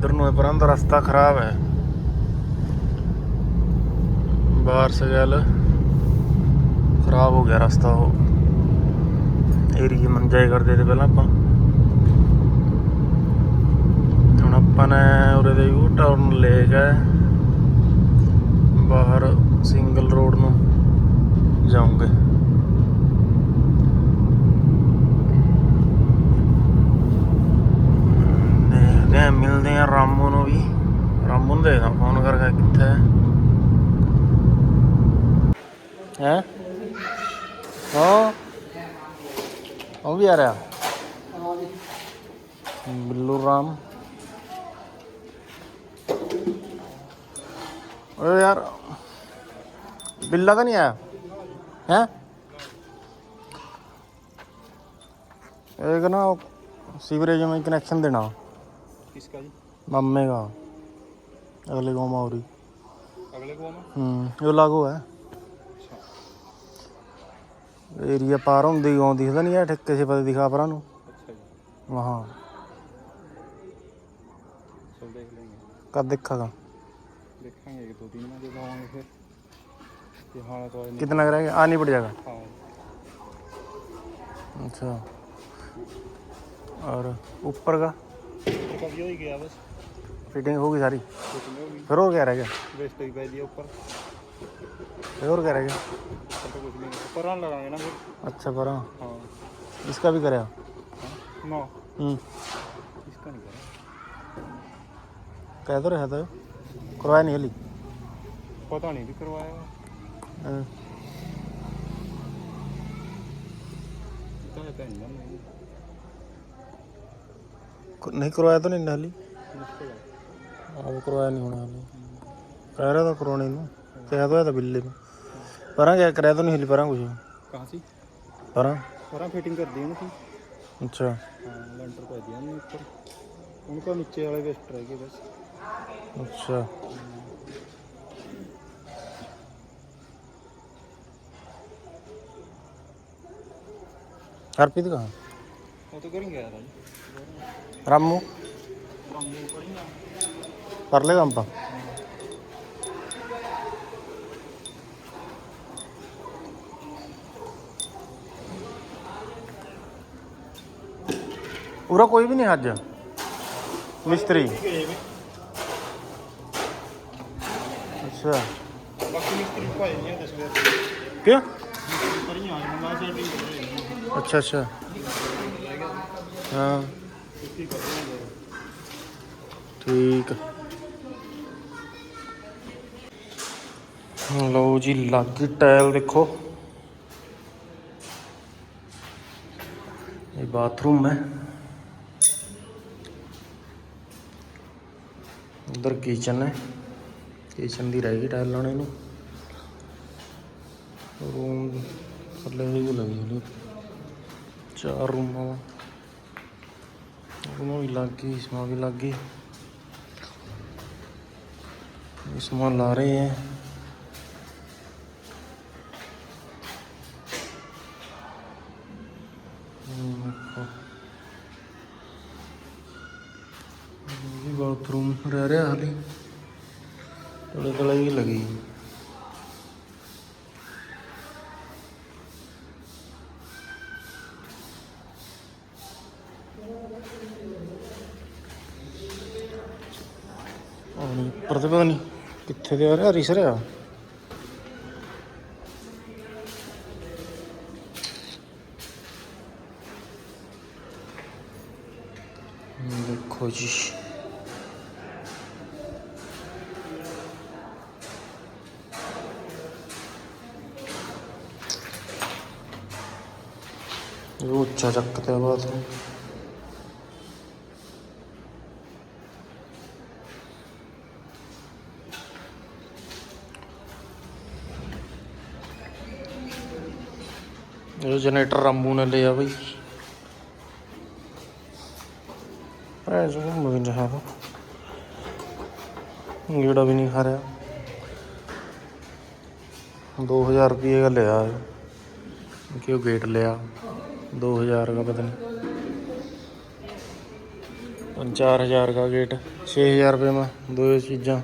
ਇੱਧਰ ਨੂੰ ਇਹ ਪਰਾਂ ਦਾ ਰਸਤਾ ਖਰਾਬ ਹੈ। ਬਾਹਰ ਸਗਲ ਖਰਾਬ ਹੋ ਗਿਆ ਰਸਤਾ ਉਹ। ਏਰੀਏ ਮੰਜਾਏ ਕਰਦੇ ਤੇ ਪਹਿਲਾਂ ਆਪਾਂ। ਹੁਣ ਆਪਾਂ ਨੇ ਉਰੇ ਦੇ ਯੂ ਟਰਨ ਲੈ ਗਏ ਬਾਹਰ ਸਿੰਗਲ ਰੋਡ ਨੂੰ ਜਾਉਂਗੇ। आ रहा बिल्लू राम। अरे यार बिल्ला तो नहीं आया? हैं? एक ना सीवरेज में कनेक्शन देना। किसका जी? मम्मी का। अगले गाँव में और अगले गाँव में हम्म ये लागू है। ਏਰੀਆ ਪਾਰ ਹੁੰਦੀ ਗਾਉਂ ਦਿਖਦਾ ਨਹੀਂ ਹੈ ਠੇਕੇ ਕਿਸੇ ਪਾਸੇ ਦਿਖਾ ਪਰਾਂ ਨੂੰ अच्छा जी ਵਹਾਂ चल देख लेंगे ਕਦ ਦੇਖਾਗਾ देखेंगे कि दो तीन में जब आएंगे फिर यहाँ तो नहीं कितना का रहेगा आनी पड़ जाएगा हाँ अच्छा और ऊपर का कब ही गया बस फिटिंग होगी सारी कुछ नहीं होगी फिर और क्या रह गया वेस्ट ही पै दिया ऊपर फिर और करेगा तो कुछ नहीं परान लगाएंगे ना फिर अच्छा परा हाँ इसका भी करेगा नो इसका नहीं करेगा कह तो रहा था करवाया नहीं हली पता नहीं भी करवाया नहीं करवाया तो नहीं हाली अब करवाया नहीं होना हाली कह रहा था करोने में कह दो तो बिल्ली में परा क्या कराया तो नहीं हिल परा कुछ कहाँ सी परा सारा फिटिंग कर दी उनकी अच्छा हाँ लेंटर कर दिया उन्होंने ऊपर उनका नीचे वाले वेस्ट रह गए बस अच्छा हरप्रीत कहाँ वो तो करेंगे यार रामू परले काम पा ਉਰਾ ਕੋਈ ਵੀ ਨਹੀਂ ਅੱਜ ਮਿਸਤਰੀ ਅੱਛਾ बाकी मिस्त्री भाई नहीं है दस बजे ਕਿਉਂ करिए आज मंगा से भी ਅੱਛਾ ਅੱਛਾ ਹਾਂ ਠੀਕ ਲਓ ਜੀ ਲੱਗ ਟਾਇਲ ਦੇਖੋ ਇਹ ਬਾਥਰੂਮ ਹੈ ਉਧਰ ਕਿਚਨ ਹੈ। ਕਿਚਨ ਦੀ ਰਹਿ ਗਈ ਟਾਇਲ ਲਾਉਣੇ ਨੂੰ। ਰੂਮ ਥੱਲੇ ਵੀ ਲੱਗੀ ਹੋਈ ਚਾਰ ਰੂਮਾਂ ਦਾ ਰੂਮਾਂ ਵੀ ਲੱਗ ਗਈ ਇਸਮਾਂ ਵੀ ਲੱਗ ਗਈ ਇਸਮਾਂ ਲਾ ਰਹੇ ਹੈ। ਰਹਿ ਰਿਹਾ ਹਲੀ। ਥੋੜੇ ਕੋਲ ਹੀ ਲਗੀ। ਪਰਦੇ ਪਤਾ ਨਹੀਂ। ਕਿੱਥੇ ਦੇ ਆ ਰਿਹਾ? ਰਿਸ ਰਿਹਾ? ਇਹ ਜਨਰੇਟਰ ਰਾਮੂ ਨੇ ਲਿਆ ਬਈ ਐਸਾ ਘੁੰਮ ਵੀ ਨਹੀਂ ਰਿਹਾ ਜਿਹੜਾ ਵੀ ਨਹੀਂ ਖਾ ਰਿਹਾ 2000 ਰੁਪਏ ਦਾ ਲਿਆ ਹੈ ਕਿ ਉਹ ਗੇਟ ਲਿਆ 2000 का पता नहीं चार हजार का गेट छः हजार रुपये में दो चीज़ा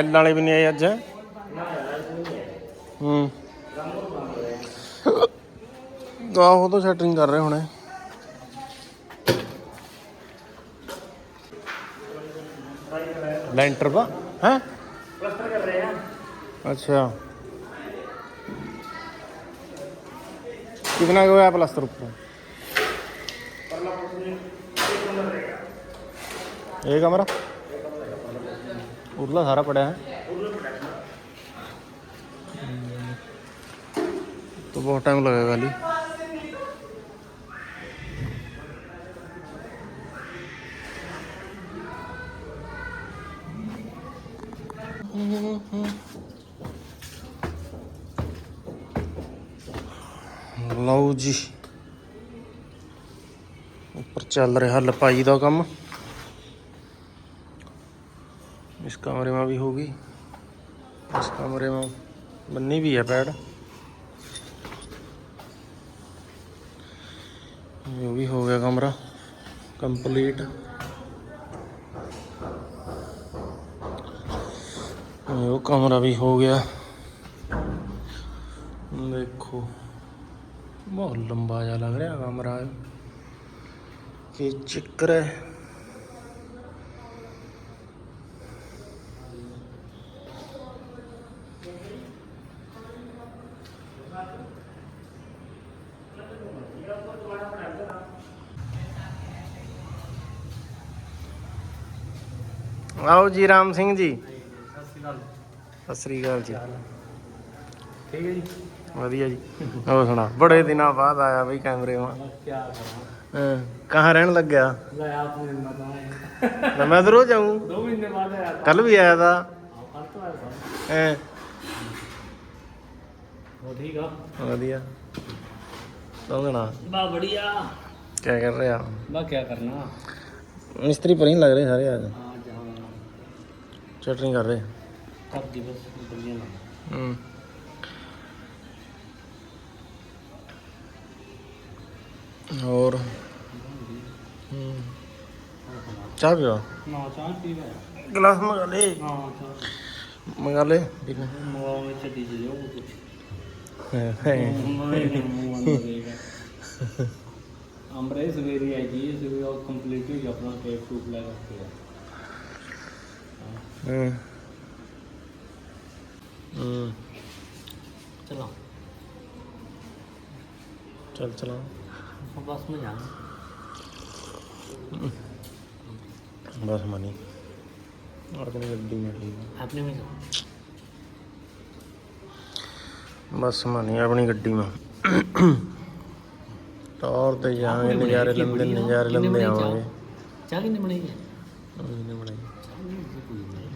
ਐਲ ਵਾਲੇ ਵੀ ਨਹੀਂ ਆਏ ਅੱਜ। ਹੂੰ। ਆਹੋ ਤਾਂ ਸੈਟਰਿੰਗ ਕਰ ਰਹੇ ਹੁਣੇ। ਲੈਂਟਰ ਦਾ ਹੈ? ਪਲਸਟਰ ਕਰ ਰਹੇ ਆ ਅੱਛਾ। ਕਿੰਨਾ ਹੋਇਆ ਪਲਸਟਰ ਉੱਪਰ? ਇਹ ਕਮਰਾ। कमरा उरला सारा पड़ा है तो बहुत टाइम लगेगा अली ਲਓ ਜੀ ਉੱਪਰ ਚੱਲ ਰਿਹਾ ਲਪਾਈ ਦਾ ਕੰਮ भी हो गया। देखो, बहुत लंबा जा लग रहा है कमरा। ये चक्कर है। आओ जी, राम सिंह जी। ਸਤਿ ਸ੍ਰੀ ਅਕਾਲ ਜੀ। ਠੀਕ ਹੈ ਜੀ? ਵਧੀਆ ਜੀ। ਹੋਰ ਸੁਣਾ ਬੜੇ ਦਿਨਾਂ ਬਾਅਦ ਆਇਆ ਬਈ ਕੈਮਰੇ ਮਾ ਕਿਆ ਕਰਾਂ? ਕਹਾਂ ਰਹਿਣ ਲੱਗਿਆ? ਲੈ ਆਪ ਮਤਾਂ ਮੈਂ। ਜ਼ਰੂਰ ਜਾਊਂ 2 ਮਹੀਨੇ ਬਾਅਦ ਆਇਆ ਕੱਲ ਵੀ ਆਇਆ ਦਾ ਵਧੀਆ। ਕਰਨਾ? ਮਿਸਤਰੀ ਪਰ ਹੀ ਲੱਗ ਰਹੇ ਸਾਰੇ ਅੱਜ ਚਟਨੀ ਕਰ ਰਹੇ। ਕਰ ਦੀ ਬਸ ਵਧੀਆ ਲੱਗਦਾ ਹੂੰ। ਹੋਰ? ਹੂੰ। ਚਾਹ ਪੀਓ? ਨਾ ਚਾਹ ਪੀ ਰਿਹਾ ਗਲਾਸ ਮੰਗਾ ਲੈ। ਹਾਂ ਚਾਹ ਮੰਗਾ ਲੈ ਪੀ ਲੈ ਮੋਬਾਈਲ ਵਿੱਚ ਡੀਜੇ ਜੋ ਕੁਝ ਹੈ, ਹੈ। ਅੰਬਰੇ ਸਵੇਰੀ ਆਈ ਜੀ ਸਵੇਰ ਉਹ ਕੰਪਲੀਟ ਹੋ ਗਿਆ ਆਪਣਾ ਟੇਪ ਟੂਪ ਲੈ ਰੱਖਿਆ। ਹੂੰ। ਹੂੰ चलो ਚੱਲ ਚਲਾ बस में जाना ਬਸ ਮਨੀ ਆਪਣੀ ਗੱਡੀ में ਠੀਕ अपने में जाओ ਬਸ ਮਨੀ ਆਪਣੀ ਗੱਡੀ में ਤੌਰ ਤੇ ਜਾਵਾਂਗੇ ਨਜ਼ਾਰੇ ਲੰਦੇ ਨਜ਼ਾਰੇ ਲੰਦੇ ਆਵਾਂਗੇ चाय कितने बनेगी ਉਹਨੇ ਬਣਾਈ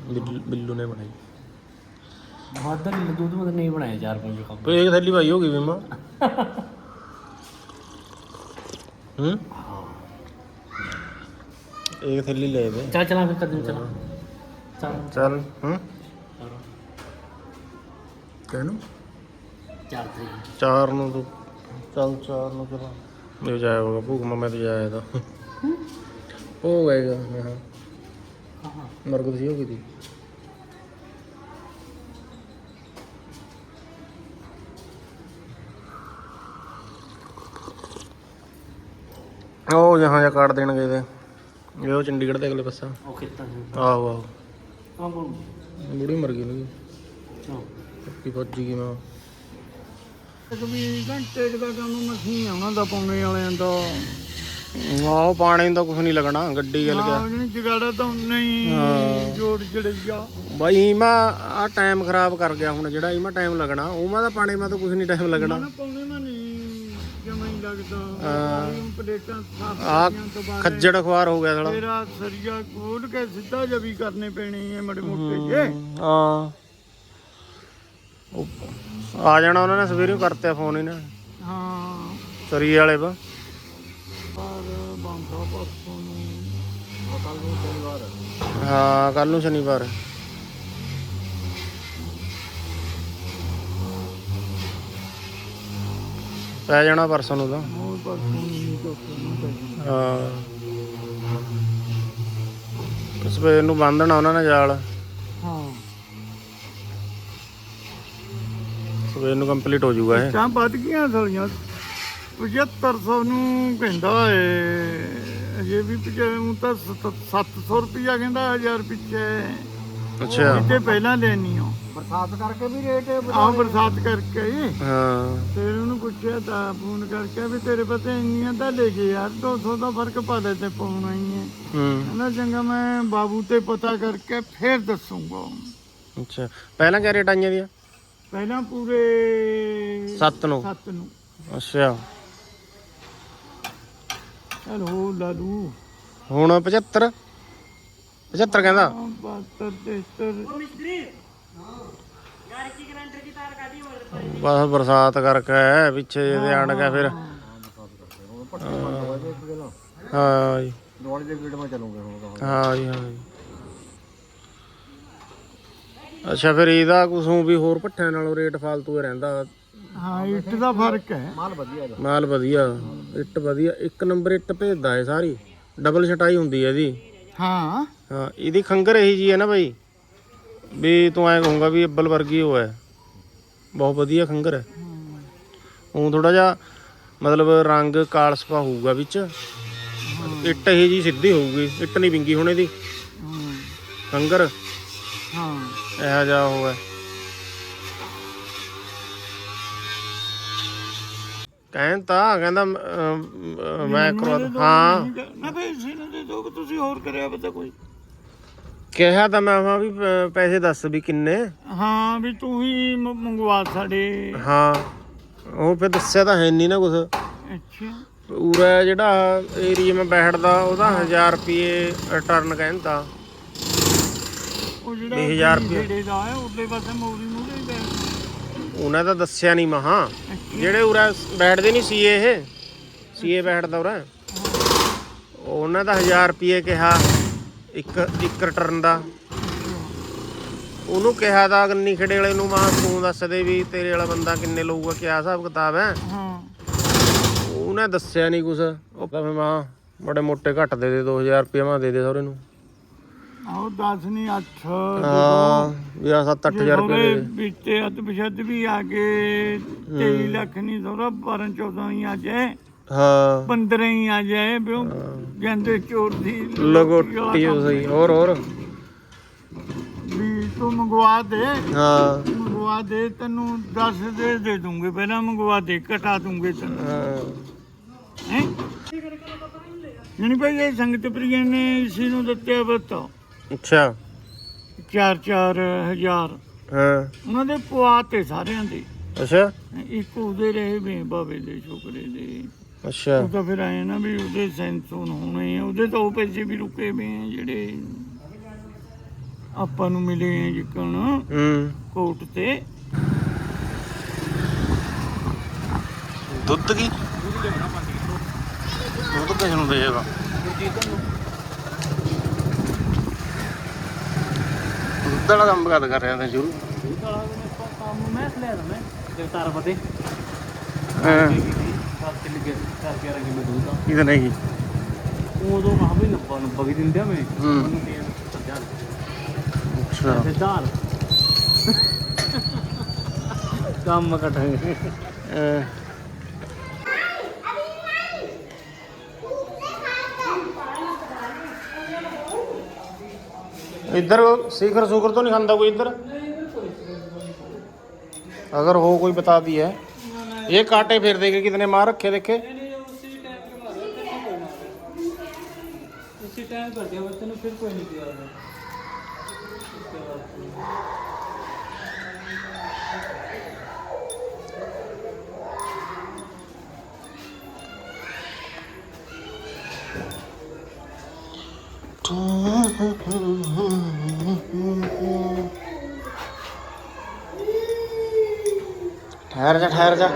ਬਿੱਲੂ- ਬਿੱਲੂ ਨੇ ਬਣਾਈ ਵੱਧ ਨਹੀਂ ਦੁੱਧ ਮਤਲਬ ਨਹੀਂ ਬਣਾਇਆ ਚਾਰ ਪੰਜ ਕੱਪ ਇੱਕ ਥੈਲੀ ਭਾਈ ਹੋ ਗਈ ਬੀਮਾ। ਹੂੰ? ਇੱਕ ਥੈਲੀ ਲੈ ਦੇ। ਚੱਲ ਚਲਾ ਫਿਰ ਕਦਮ ਚਲਾ। ਚੱਲ। ਚੱਲ ਹੂੰ? ਕਹਿਨੂੰ? ਚਾਰ ਤਰੀਕ ਚਾਰ ਨੂੰ ਤੂੰ। ਚੱਲ ਚਾਰ ਨੂੰ ਕਰਾ। ਮੈਂ ਜਾਇਆ ਹੋਗਾ ਭੂਖ ਮੈਂ ਤੇ ਜਾਇਆ ਤਾਂ। ਹੋ? ਗਏਗਾ ਹਾਂ ਮਰਗਤ ਸੀ ਹੋ ਗਈ ਦੀ ਉਹ ਜਹਾਂ ਜਾ ਕਾਟ ਦੇਣ ਗਏ ਇਹ ਉਹ ਚੰਡੀਗੜ੍ਹ ਦੇ ਅਗਲੇ ਪਾਸਾ। ਉਹ ਖੇਤਾਂ ਚ ਆਹੋ ਆਹੋ। ਆਹ ਕੋਲ ਮਰ ਗਈ ਨਾ ਕੀ ਭੱਜ ਗਈ ਮੈਂ। ਇੱਕ ਵੀ ਘੰਟੇ ਦਾ ਕੰਮ ਮਸੀਂ ਆਉਣਾ ਦਾ ਪੌਣੇ ਵਾਲਿਆਂ ਦਾ। ਆਹੋ ਪਾਣੀ ਨੂੰ ਕੁਝ ਨਹੀਂ ਲੱਗਣਾ ਗੱਡੀ ਗੱਲ ਗਿਆ। ਜਗਾੜਾ ਤਾਂ ਨਹੀਂ ਜੋੜ ਜੜਿਆ ਬਾਈ ਮੈਂ ਆ ਟਾਈਮ ਖਰਾਬ ਕਰ ਗਿਆ ਹੁਣ ਜਿਹੜਾ ਇਹ ਮੈਂ ਟਾਈਮ ਲੱਗਣਾ। ਉਹ ਪਾਣੀ ਲੱਗਣਾ। ਜਮਾਂ ਹੀ ਲੱਗਦਾ। ਹਾਂ। ਉਹ ਪਲੇਟਾਂ ਸਾਫ਼ ਆ ਕਰੀਆਂ ਤੋਂ ਬਾਅਦ ਖੱਜੜ ਖਵਾਰ ਹੋ ਗਿਆ ਸਾਲਾ। ਤੇਰਾ ਸਰੀਆ ਖੋਲ ਕੇ ਸਿੱਧਾ ਜਿਹਾ ਵੀ ਕਰਨੇ ਪੈਣੇ ਐ ਮੜੇ ਮੋਟੇ ਜੇ। ਹਾਂ। ਉਹ- ਆ ਜਾਣਾ ਉਹਨਾਂ ਨੇ ਸਵੇਰੇ ਹੀ ਕਰਤੇ ਫੋਨ ਇਹਨਾਂ ਨੇ। ਹਾਂ। ਸਰੀਏ ਵਾਲੇ ਵਾ ਪਰ ਬੰਦਾ ਪਰਸੋਂ ਨੂੰ ਕੱਲ ਨੂੰ ਸ਼ਨੀਵਾਰ ਹਾਂ ਕੱਲ ਨੂੰ ਸ਼ਨੀਵਾਰ। ਪੈ ਜਾਣਾ ਪਰਸੋਂ ਨੂੰ ਤਾਂ। ਹੋਰ ਪਰਸੋਂ ਨੂੰ ਨਹੀਂ ਚੌਥੇ ਨੂੰ ਪੈ ਜਾਣਾ। ਹਾਂ। ਸਵੇਰ ਨੂੰ ਬੰਨਣਾ ਉਹਨਾਂ ਨੇ ਜਾਲ। ਹਾਂ। ਸਵੇਰ ਨੂੰ ਕੰਪਲੀਟ ਹੋ ਜਾਊਗਾ ਇਹ। ਤਾਂ ਵੱਧ ਗਈਆਂ ਸਾਲੀਆਂ। 7500 ਨੂੰ ਕਹਿੰਦਾ ਏ। ਅਜੇ ਵੀ ਪਿਛੇ ਤਾਂ 700 ਰੁਪਿਆ ਕਹਿੰਦਾ 1000 ਪਿੱਛੇ। ਅੱਛਾ। ਕਿਤੇ ਪਹਿਲਾਂ ਲੈਣੀ ਆ। ਬਰਸਾਤ ਕਰਕੇ ਵੀ ਰੇਟ ਆਹ ਬਰਸਾਤ ਕਰਕੇ ਹੀ। ਹਾਂ। ਫਿਰ ਉਹਨੂੰ ਪੁੱਛਿਆ ਤਾਂ ਫੋਨ ਕਰਕੇ ਵੀ ਤੇਰੇ ਪਤੇ ਇੰਨੀਆਂ ਤਾਂ ਲੈ ਕੇ ਯਾਰ 200 ਦਾ ਫ਼ਰਕ ਪਾ ਦੇ ਤੇ ਪਾਉਣਾ ਹੀ ਹੈ। ਹੂੰ। ਕਹਿੰਦਾ ਚੰਗਾ ਮੈਂ ਬਾਬੂ ਤੇ ਪਤਾ ਕਰਕੇ ਫਿਰ ਦੱਸੂਗਾ। ਅੱਛਾ। ਪਹਿਲਾਂ ਕਿਆ ਰੇਟ ਆਈਆਂ ਦੀਆਂ? ਪਹਿਲਾਂ ਪੂਰੇ 7 ਨੂੰ। 7 ਨੂੰ। ਅੱਛਾ। ਚਲ ਹੋ ਲਾਲੂ। ਹੁਣ 75 75 ਕਹਿੰਦਾ। 72 73 ਬਸ ਬਰਸਾਤ ਕਰਕੇ ਪਿੱਛੇ ਜਿਹੇ ਆਣ ਗਿਆ ਫਿਰ। ਹਾਂ ਜੀ। ਦਿਵਾਲੀ ਦੇ ਗੇੜ ਮੈਂ ਚੱਲੂਗਾ ਹੁਣ ਹਾਂ ਜੀ ਹਾਂ ਜੀ। ਅੱਛਾ ਫਿਰ ਇਹਦਾ ਕੁਸੋਂ ਵੀ ਹੋਰ ਪੱਠਿਆਂ ਨਾਲੋਂ ਰੇਟ ਫਾਲਤੂ ਹੀ ਰਹਿੰਦਾ। ਹਾਂ ਇੱਟ ਦਾ ਫ਼ਰਕ ਹੈ। ਮਾਲ ਵਧੀਆ। ਮਾਲ ਵਧੀਆ ਇੱਟ ਵਧੀਆ। ਇੱਕ ਨੰਬਰ ਇੱਟ ਭੇਜਦਾ ਹੈ ਸਾਰੀ। ਡਬਲ ਛਟਾਈ ਹੁੰਦੀ ਹੈ ਇਹਦੀ। ਹਾਂ। ਹਾਂ ਇਹਦੀ ਖੰਗਰ ਇਹੀ ਜੀ ਹੈ ਨਾ ਬਾਈ। ਵੀ ਤੂੰ ਐਂ ਕਹੂੰਗਾ ਵੀ ਅੱਬਲ ਵਰਗੀ ਉਹ ਹੈ। ਬਹੁਤ ਵਧੀਆ ਖੰਗਰ ਹੈ। ਉਹ ਥੋੜਾ ਜਿਹਾ ਮਤਲਬ ਰੰਗ ਕਾਲਸਪਾ ਹੋਊਗਾ ਵਿੱਚ। ਇੱਟ ਇਹੀ ਜੀ ਸਿੱਧੀ ਹੋਊਗੀ ਇੱਟ ਨਹੀਂ ਵਿੰਗੀ ਹੁਣ ਹਾਂ, ਖੰਗਰ। ਹਾਂ। ਇਹੋ ਜਿਹਾ ਉਹ ਹੈ। ਕਹਿੰਦਾ ਅਮ, ਮੈਂ ਕਰਵਾ ਦੂੰ। ਹਾਂ। ਨਾ ਭਾਈ ਨੂੰ ਦੇ ਦੋ ਤੁਸੀਂ ਹੋਰ ਕਰਿਆ ਪਤਾ ਕੋਈ। ਕਿਹਾ ਤਾਂ ਮੈਂ ਹਾਂ ਵੀ ਪ- ਪੈਸੇ ਦੱਸ ਵੀ ਕਿੰਨੇ। ਹਾਂ ਵੀ ਤੂੰ ਹੀ ਮ- ਮੰਗਵਾ ਸਾਡੇ। ਹਾਂ ਉਹ ਫਿਰ ਦੱਸਿਆ ਤਾਂ ਹੈ ਨਹੀਂ ਨਾ ਕੁਛ। ਅੱਛਾ। ਪੂਰਾ ਜਿਹੜਾ ਏਰੀਆ ਮੈਂ ਬੈਠਦਾ ਉਹਦਾ 1000 ਰੁਪਏ ਰਿਟਰਨ ਕਹਿੰਦਾ। ਉਹ ਜਿਹੜਾ 20000 ਰੁਪਏ। ਜਿਹੜੇ ਦਾ ਹੈ ਉਹਦੇ ਪਾਸੇ ਮੋਰੀ ਮੂਰੇ ਹੀ ਬੈਠ ਉਹਨਾਂ ਦਾ ਦੱਸਿਆ ਨਹੀਂ ਮਹਾ। ਜਿਹੜੇ ਉਰਾ ਬੈਠਦੇ ਨਹੀਂ ਸੀਏ ਇਹ ਸੀਏ ਬੈਠਦਾ ਉਰਾ। ਉਹਨਾਂ ਦਾ 1000 ਰੁਪਏ ਕਿਹਾ। ਇੱਕ ਇੱਕ ਰਿਟਰਨ ਦਾ। ਉਹਨੂੰ ਕਿਹਾ ਤਾਂ ਗੰਨੀ ਖੇੜੇ ਵਾਲੇ ਨੂੰ ਮਾਂ ਤੂੰ ਦੱਸ ਦੇ ਵੀ ਤੇਰੇ ਵਾਲਾ ਬੰਦਾ ਕਿੰਨੇ ਲਊਗਾ ਕਿਆ ਹਿਸਾਬ ਕਿਤਾਬ ਹੈ? ਹਾਂ। ਉਹਨੇ ਦੱਸਿਆ ਨਹੀਂ ਕੁਛ। ਉਹ ਕਹਿੰਦਾ ਮਾਂ ਬੜੇ ਮੋਟੇ ਘੱਟ ਦੇ ਦੇ 2000 ਰੁਪਏ ਮਾਂ ਦੇ ਦੇ ਸਹੁਰੇ ਨੂੰ। ਆਹ 10 ਨਹੀਂ 8 ਹਾਂ ਵੀ ਆ 7-8000 ਰੁਪਏ ਦੇ ਦੇ। ਵਿੱਚੇ ਅੱਧ ਵੀ ਆ ਕੇ 23 ਲੱਖ ਨਹੀਂ ਸੋਰਾ 12 14 ਹੀ ਆ ਜਾਏ। ਹਾਂ। 15 ਹੀ ਆ ਜਾਏ ਉਹ ਜਾਂਦੇ ਚੋਰ ਦੀ ਲਗੋਟੀ ਉਹ ਸਹੀ ਹੋਰ ਹੋਰ। ਵੀ ਤੂੰ ਮੰਗਵਾ ਦੇ। ਹਾਂ। ਮੰਗਵਾ ਦੇ ਤੈਨੂੰ 10 ਦੇ ਦੇ ਦੂੰਗੇ। ਪਹਿਲਾਂ ਮੰਗਵਾ ਦੇ ਘਟਾ ਦੂੰਗੇ ਤੈਨੂੰ। ਹਾਂ। ਹੈ? ਨਹੀਂ ਭਾਈ ਇਹ ਸੰਗਤ ਪ੍ਰਿਆ ਨੇ ਇਸੀ ਨੂੰ ਦਿੱਤੇ ਬਤਾ। ਅੱਛਾ। 4-4 ਹਜ਼ਾਰ। ਹਾਂ। ਉਹਨਾਂ ਦੇ ਪਵਾਤੇ ਸਾਰਿਆਂ ਦੇ। ਅੱਛਾ। ਇੱਕ ਉਹਦੇ ਰਹੇ ਵੇ ਬਾਬੇ ਦੇ ਛੋਕਰੇ ਦੇ। ਅੱਛਾ। ਉਹ ਤਾਂ ਫਿਰ ਆਏ ਨਾ ਵੀ ਉਹਦੇ ਸੈਂਸੂਨ ਹੋਣੇ ਆ। ਉਹਦੇ ਤਾਂ ਉਹ ਪੈਸੇ ਵੀ ਰੁਕੇ ਵੇ ਆ ਜਿਹੜੇ ਆਪਾਂ ਨੂੰ ਮਿਲੇ ਆ ਜਿੱਕਣ। ਹੂੰ। ਕੋਰਟ ਤੇ। ਦੁੱਧ ਕੀ? ਦੁੱਧ ਕਿਸ ਨੂੰ ਦੇਗਾ ਦੁੱਧ ਵਾਲਾ ਕੰਮ ਕਦ ਕਰ ਰਿਹਾ ਤਾਂ ਸ਼ੁਰੂ? ਕੰਮ ਮੈਂ ਲੈ ਮੈਂ ਜਗਤਾਰ ਫਤੇ ਹਾਂ। ਦਸ ਕਿੱਲੇ ਕੇ 10 11 ਕਿਲੋ ਦੁੱਧ ਆ ਇਹਦਾ ਨਹੀਂ। ਉਦੋਂ ਮਹਾਂ ਵੀ 90 90 ਵੀ ਦਿੰਦੇ ਆ ਮੈਂ। ਹੂੰ। ਮੈਨੂੰ ਦੇ ਸੱਜਾ ਅੱਛਾ। ਤੇ ਦਾਲ। ਕੰਮ ਕਟਾਂਗੇ ਅਹ। ਇੱਧਰ ਸਿਖਰ ये कांटे फिर देखे कितने मार रखे देखे। उसी टाइम कर दिया बच्चे ने फिर कोई नहीं ठहर जा ठहर जा।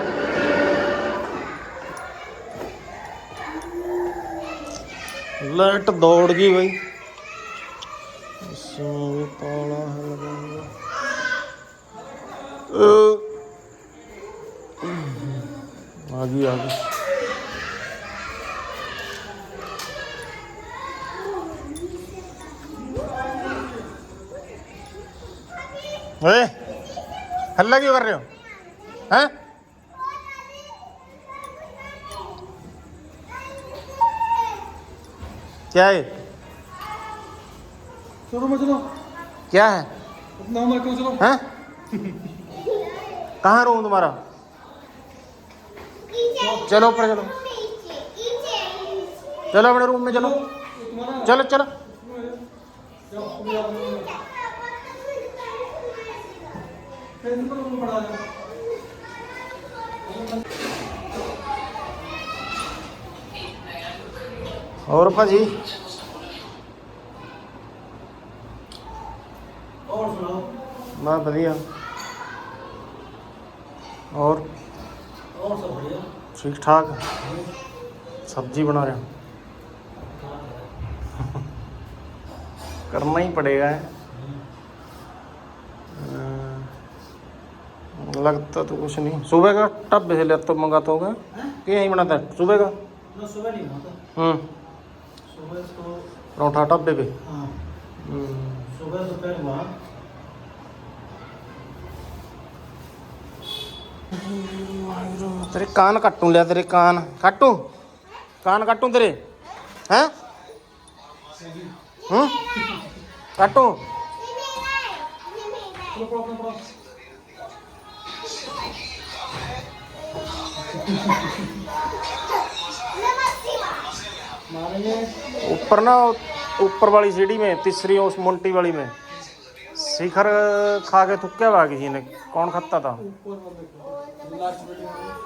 ਬੁਲੇਟ ਦੌੜ ਗਈ ਬਈ। ਸੋ ਵੀ ਪਾਲਾ ਹੈ ਲਗਾਉਂਗਾ ਆ ਗਈ ਆ ਗਈ। ਓਏ, ਹੱਲਾ ਕਿਉਂ ਕਰ ਰਹੇ ਹੋ? ਹੈ? क्या है? चलो मैं चलो। क्या है? अपना हमारे क्यों चलो। हैं? कहाँ रूम तुम्हारा? चलो ऊपर चलो। चलो अपने रूम में चलो। तुम्हारा चलो। चलो। और भाजी? ਹੋਰ ਸੁਣਾਓ ਮੈਂ ਵਧੀਆ ਹੋਰ ਹੋਰ ਸਭ ਵਧੀਆ ਠੀਕ ਠਾਕ ਸਬਜ਼ੀ ਬਣਾ ਰਿਹਾ करना ही पड़ेगा। है लगता तो कुछ नहीं। सुबह का टब से लेता तो मंगाता होगा कि यहीं बनाता है? सुबह का? सुबह नहीं बनाता। हम्म। सुबह तो परोठा टब्बे पे हाँ हम्म, सुबह दोपहर वहाँ तेरे कान काटूं लिया तेरे कान काटूं कान काटूं तेरे हैं हम्म काटूं चलो पढ़ो अपना पढ़ो ऊपर ना, ऊपर वाली सीढ़ी में, तीसरी उस मुंटी वाली में। शिखर खा के थुक्या हुआ किसी ने। कौन खाता था?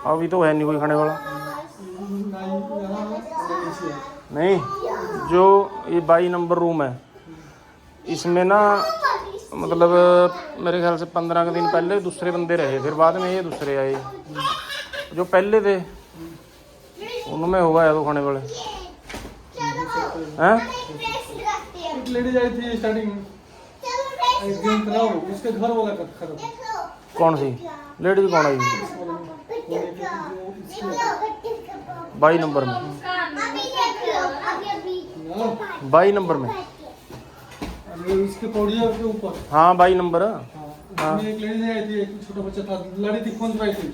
अभी तो है नहीं कोई खाने वाला। नहीं, जो ये बाई नंबर रूम है। इसमें ना मतलब मेरे ख्याल से पंद्रह के दिन पहले दूसरे बंदे रहे, फिर बाद में ये दूसरे आए। जो पहले थे, उनमें होगा या तो खाने वाले। हैं? एक लेडीज़ आई थी स्टार्टिंग में एक उसके घर वाला का खत्म कौन सी? लेडीज़ कौन आई? बाई नंबर में। बाई नंबर में। ये उसके पौड़िया के ऊपर। हाँ बाई नंबर हाँ। उसमें एक लेडीज़ आई थी एक छोटा बच्चा था लड़ी थी पर थी?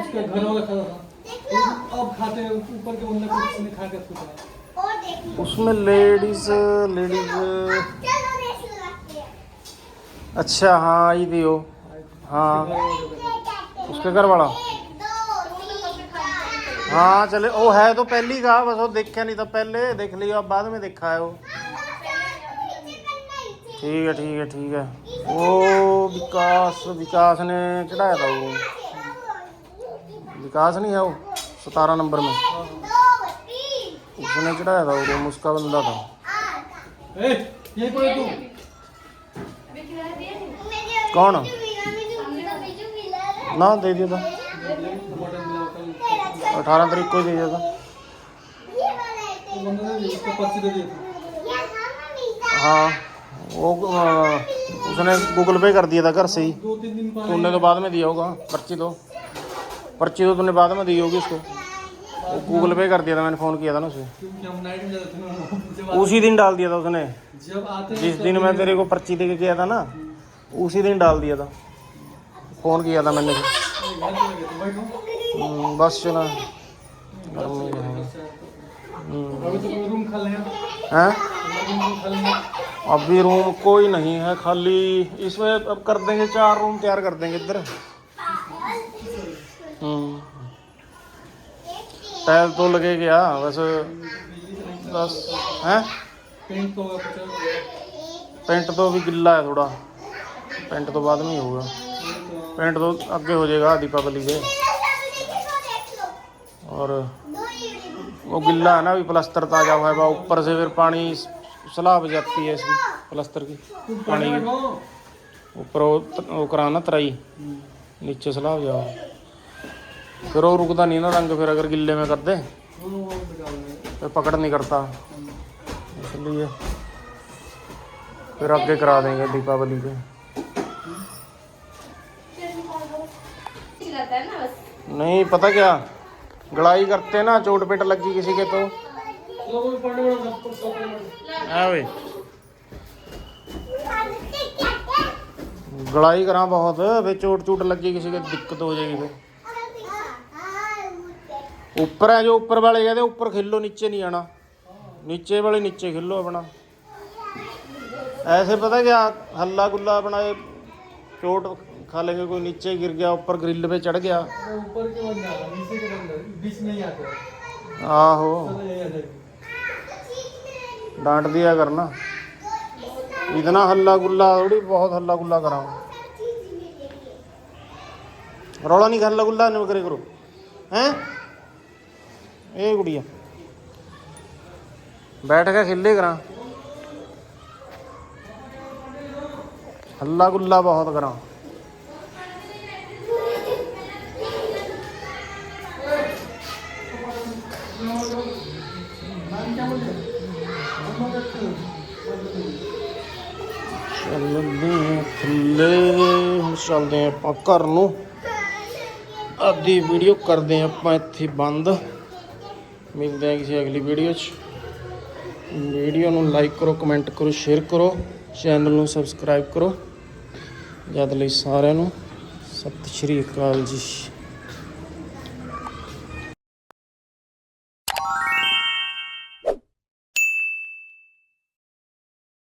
उसका घर वाला खाता था। अब खाते हैं ऊपर के बंदा कुछ खा के खुद उसमें लेडीज़ लेडीज़ अच्छा हाँ आई थी वो हाँ। उसके घर वाला हाँ चले वो है तो पहली का बस वो देखा नहीं था पहले देख लिया अब बाद में देखा है वो। ठीक है ठीक है ठीक है। वो विकास विकास ने चढ़ाया था वो। विकास नहीं है वो? सतारह नंबर में। उसने चढ़ाया था वो रूम उसका बंदा था। ए ये कोई तू? कौन? ना दे दिया था। अठारह तारीख को दे दिया था। हाँ वो उसने गूगल पे कर दिया था घर से ही। बाद तूने तो बाद में दिया होगा पर्ची तो। पर्ची तो तूने बाद में दी होगी उसको गूगल पे कर दिया था मैंने फ़ोन किया था ना उसे उसी दिन डाल दिया था उसने जिस दिन मैं तेरे को पर्ची दे के गया था ना उसी दिन डाल दिया था फ़ोन किया था मैंने बस चला है अभी रूम कोई नहीं है खाली इसमें अब कर देंगे चार रूम तैयार कर देंगे इधर ਹੂੰ ਟਾਇਲ ਤੋਂ ਲਗੇ ਗਿਆ ਬਸ ਬਸ ਹੈ पेंट तो होगा पचास ਪੈਂਟ ਤੋਂ ਵੀ ਗਿੱਲਾ ਹੈ ਥੋੜਾ ਪੈਂਟ ਤੋਂ ਬਾਅਦ ਨਹੀਂ ਹੋਊਗਾ ਪੈਂਟ ਤੋਂ ਅੱਗੇ ਹੋ ਜਾਏਗਾ ਦੀਪਾਵਲੀ ਦੇ और वो गिल्ला है ना अभी प्लास्टर ताजा हुआ है वहाँ ऊपर से फिर पानी स्लाब जाती है इसकी प्लास्टर की पानी की ऊपर वो वो कराना तराई नीचे स्लाब जाओ फिर वो रुकता नहीं ना रंग फिर अगर गिल्ले में कर दे फिर पकड़ नहीं करता इसलिए फिर आगे करा देंगे दीपावली पे चिल्लाता है ना बस नहीं पता क्या गड़ाई करते ना चोट पेट लगी किसी के तो है वे गड़ाई करा बहुत फिर चोट चोट लगी किसी के दिक्कत हो जाएगी फिर ऊपर है जो ऊपर वाले कहते ऊपर खेलो नीचे नहीं आना नीचे वाले नीचे खेलो अपना ऐसे पता क्या हल्ला गुल्ला अपना ये चोट खा लेंगे कोई नीचे गिर गया ऊपर ग्रिल पे चढ़ गया ऊपर के बंद जाता नीचे के बंद बीच में ही आता है आहो चलो यही आ जाएगी डांट दिया करना इतना हल्ला गुल्ला थोड़ी बहुत हल्ला गुल्ला करा रौला नहीं हल्ला गुल्ला नहीं करे करो हैं ਇਹ ਕੁੜੀਆ ਬੈਠ ਕੇ ਖੇਲੇ ਕਰਾਂ। ਹੱਲਾ ਗੁੱਲਾ ਬਹੁਤ ਕਰਾਂ। ਚੱਲਦੇ ਥੱਲੇ ਹੁਣ ਚੱਲਦੇ ਆਪਾਂ ਘਰ ਨੂੰ। ਅੱਧੀ ਵੀਡੀਓ ਕਰਦੇ ਆਪਾਂ ਇੱਥੇ ਬੰਦ। ਮਿਲਦੇ ਹਾਂ ਕਿਸੇ ਅਗਲੀ ਵੀਡੀਓ 'ਚ। ਵੀਡੀਓ ਨੂੰ ਲਾਈਕ ਕਰੋ ਕਮੈਂਟ ਕਰੋ ਸ਼ੇਅਰ ਕਰੋ ਚੈਨਲ ਨੂੰ ਸਬਸਕ੍ਰਾਈਬ ਕਰੋ। ਜਦ ਲਈ ਸਾਰਿਆਂ ਨੂੰ ਸਤਿ ਸ਼੍ਰੀ ਅਕਾਲ ਜੀ।